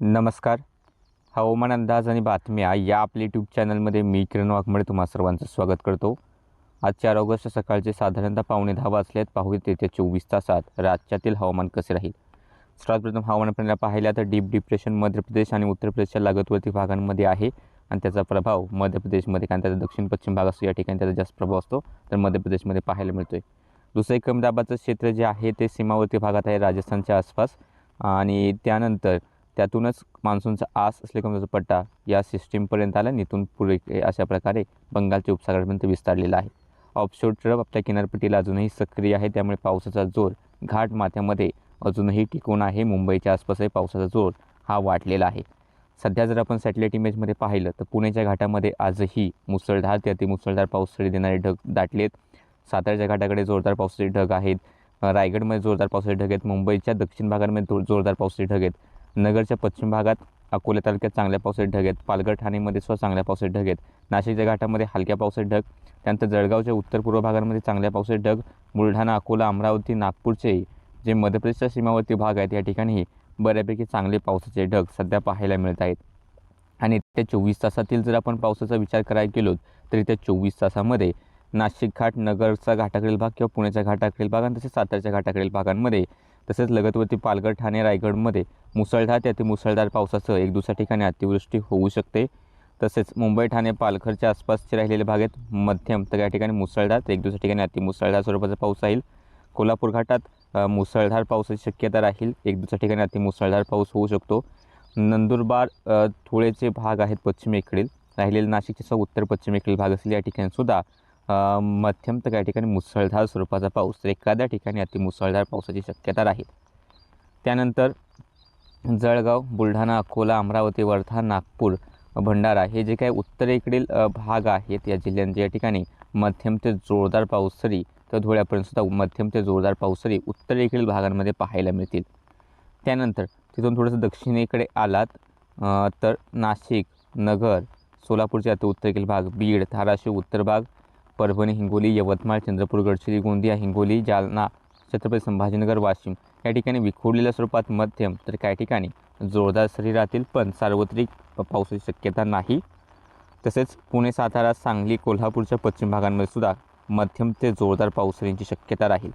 नमस्कार. हवामान अंदाज आणि बातम्या या आपल्या यूट्यूब चॅनलमध्ये मी किरण वाघमळे तुम्हा सर्वांचं स्वागत करतो. आज चार ऑगस्ट सकाळचे साधारणतः पावणे दहा वाजलेत. पाहूयात येत्या चोवीस तासात राज्यातील हवामान कसे राहील. सर्वात प्रथम हवामान प्रणाली पाहिल्या तर डीप डिप्रेशन मध्य प्रदेश आणि उत्तर प्रदेशच्या लागतवरती भागांमध्ये आहे आणि त्याचा प्रभाव मध्य प्रदेशमध्ये कारण त्याचा दक्षिण पश्चिम भाग असतो या ठिकाणी त्याचा जास्त प्रभाव असतो तर मध्य प्रदेशमध्ये पाहायला मिळतो आहे दुसरं एक कमी दाबाचं क्षेत्र जे आहे ते सीमावर्ती भागात आहे राजस्थानच्या आसपास. आणि त्यानंतर त्यातूनच मान्सूनचा आस असले कमी पट्टा या सिस्टीमपर्यंत आला. नितून पुढे अशा प्रकारे बंगालच्या उपसागरापर्यंत विस्तारलेला आहे. ऑफशोर ट्रप आपल्या किनारपट्टीला अजूनही सक्रिय आहे. त्यामुळे पावसाचा जोर घाट माथ्यामध्ये अजूनही टिकून आहे. मुंबईच्या आसपासही पावसाचा जोर हा वाढलेला आहे. सध्या जर आपण सॅटेलाईट इमेजमध्ये पाहिलं तर पुण्याच्या घाटामध्ये आजही मुसळधार ते अतिमुसळधार पाऊस सरी देणारे ढग दाटलेत. साताऱ्याच्या घाटाकडे जोरदार पावसाचे ढग आहेत. रायगडमध्ये जोरदार पावसाचे ढग आहेत. मुंबईच्या दक्षिण भागांमध्ये जोरदार पावसाचे ढग आहेत. नगरच्या पश्चिम भागात अकोला तालुक्यात चांगल्या पावसाचे ढग आहेत. पालघर ठाणेमध्ये सुद्धा चांगल्या पावसाचे ढग आहेत. नाशिकच्या घाटामध्ये हलक्या पावसाचे ढग. त्यानंतर जळगावच्या उत्तर पूर्व भागांमध्ये चांगल्या पावसाचे ढग. बुलढाणा अकोला अमरावती नागपूरचे जे मध्य प्रदेशच्या सीमावर्ती भाग आहेत या ठिकाणी बऱ्यापैकी चांगले पावसाचे ढग सध्या पाहायला मिळत आहेत. आणि त्या चोवीस तासातील जर आपण पावसाचा विचार करायला गेलो तरी त्या चोवीस तासामध्ये नाशिक घाट नगरचा घाटाकडील भाग किंवा पुण्याच्या घाटाकडील भाग आणि तसेच सातारच्या घाटाकडील भागांमध्ये तसेच लगतवरती पालघर ठाणे रायगडमध्ये मुसळधार ते मुसळधार पावसासह एक दुसऱ्या ठिकाणी अतिवृष्टी होऊ शकते. तसेच मुंबई ठाणे पालघरच्या आसपासचे राहिलेले भाग आहेत मध्यम तर या ठिकाणी मुसळधार तर एक दुसऱ्या ठिकाणी अतिमुसळधार स्वरूपाचा पाऊस राहील. कोल्हापूर घाटात मुसळधार पावसाची शक्यता राहील एक दुसऱ्या ठिकाणी अतिमुसळधार पाऊस होऊ शकतो. नंदुरबार अ, थोडेचे भाग आहेत पश्चिमेकडील राहिलेले नाशिकचे सह उत्तर पश्चिमेकडील भाग असलेल्या या ठिकाणीसुद्धा मध्यम तर काही ठिकाणी मुसळधार स्वरूपाचा पाऊस तर एखाद्या ठिकाणी अति मुसळधार पावसाची शक्यता राहील. त्यानंतर जळगाव बुलढाणा अकोला अमरावती वर्धा नागपूर भंडारा हे जे काही उत्तरेकडील भाग आहेत या जिल्ह्यांच्या या ठिकाणी मध्यम ते जोरदार पाऊस सरी तर धुळ्यापर्यंत सुद्धा मध्यम ते जोरदार पाऊस सरी उत्तरेकडील भागांमध्ये पाहायला मिळतील. त्यानंतर तिथून थोडंसं दक्षिणेकडे आलात तर नाशिक नगर सोलापूरचे अति उत्तरेकडील भाग बीड धाराशिव उत्तर भाग परभणी हिंगोली यवतमाळ चंद्रपूर गडचिरोली गोंदिया हिंगोली जालना छत्रपती संभाजीनगर वाशिम या ठिकाणी विखुरलेल्या स्वरूपात मध्यम तर काही ठिकाणी जोरदार सरी राहतील पण सार्वत्रिक पावसाची शक्यता नाही. तसेच पुणे सातारा सांगली कोल्हापूरच्या पश्चिम भागांमध्ये सुद्धा मध्यम ते जोरदार पावसाळ्यांची शक्यता राहील.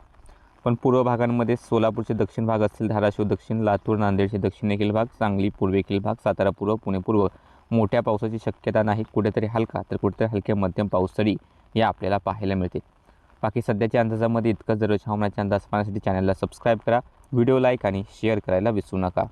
पण पूर्व भागांमध्ये सोलापूरचे दक्षिण भाग असतील धाराशिव दक्षिण लातूर नांदेडचे दक्षिणेकडील भाग सांगली पूर्वेकील भाग सातारा पूर्व पुणे पूर्व मोठ्या पावसाची शक्यता नाही. कुठेतरी हलका तर कुठेतरी हलक्या मध्यम पावसाळी या आपल्याला पाहायला मिळतील. बाकी सध्याच्या अंदाजामध्ये इतकं जर हवामानाचे अंदाज पाहण्यासाठी चॅनलला सबस्क्राईब करा. व्हिडिओ लाईक आणि शेअर करायला विसरू नका.